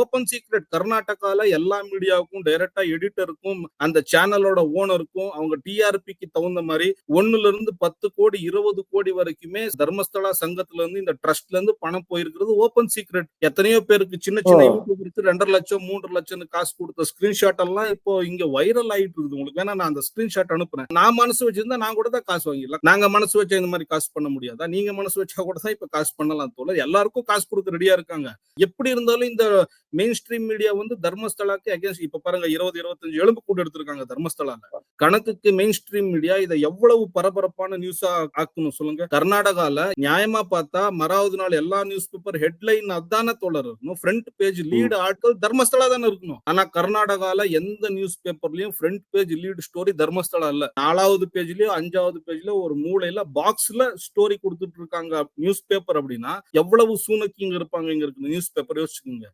Open secret கர்நாடகால எல்லா மீடியாவுக்கும் டைரக்டா எடிட்டருக்கும் அந்த சேனலோட ஓனருக்கும் அவங்க டிஆர்பிக்கு தகுந்த மாதிரி ஒண்ணுல இருந்து பத்து கோடி இருபது கோடி வரைக்குமே தர்மஸ்தலா சங்கத்துல இருந்து இந்த ட்ரஸ்ட்ல இருந்து பணம் போயிருக்கிறது ஓபன் சீக்ரெட் எத்தனையோ பேருக்கு சின்ன சின்ன. யூடியூபருக்கு ரெண்டரை லட்சம் மூன்று லட்சம் காசு கொடுத்த ஸ்கிரீன்ஷாட் எல்லாம் இப்போ இங்க வைரல் ஆயிட்டு இருக்குது உங்களுக்கு. வேணா நான் அந்த ஸ்கிரீன்ஷாட் அனுப்புறேன். நான் மனசு வச்சிருந்தா நான் கூட தான் காசு வாங்கிடலாம். நாங்க மனசு வச்சா இந்த மாதிரி காசு பண்ண முடியாதா? நீங்க மனசு வச்சா கூட தான் இப்ப காசு பண்ணலாம் தோல எல்லாருக்கும் காசு கொடுக்க ரெடியா இருக்காங்க. எப்படி இருந்தாலும் இந்த மெயின் ஸ்ட்ரீம் மீடியா வந்து தர்மஸ்தலாக்கு அகேன்ஸ்ட் இப்ப பாருங்க இருபது இருபத்தஞ்சு எலும்பு கூட்டு எடுத்திருக்காங்க தர்மஸ்தலால. கணக்குக்கு மெயின் ஸ்ட்ரீம் மீடியா இதை எவ்வளவு பரபரப்பான நியூஸா ஆக்கணும் சொல்லுங்க. கர்நாடகால நியாயமா பார்த்தா மறாவது நாள் எல்லா நியூஸ் பேப்பர் ஹெட்லைன் அதான தோழர் இருக்கணும். ஃப்ரண்ட் பேஜ் லீடு ஆட்கள் தர்மஸ்தலா தானே இருக்கணும். ஆனா கர்நாடகால எந்த news பேப்பர்லயும் front page lead story Dharmasthala இல்ல. நாலாவது பேஜ்லயோ அஞ்சாவது பேஜ்ல ஒரு மூலையில பாக்ஸ்ல ஸ்டோரி கொடுத்துட்டு இருக்காங்க நியூஸ் பேப்பர் அப்படின்னா எவ்வளவு சூனக்கிங்க இருப்பாங்க இங்க இருக்கு நியூஸ் பேப்பர் யோசிச்சுக்கோங்க.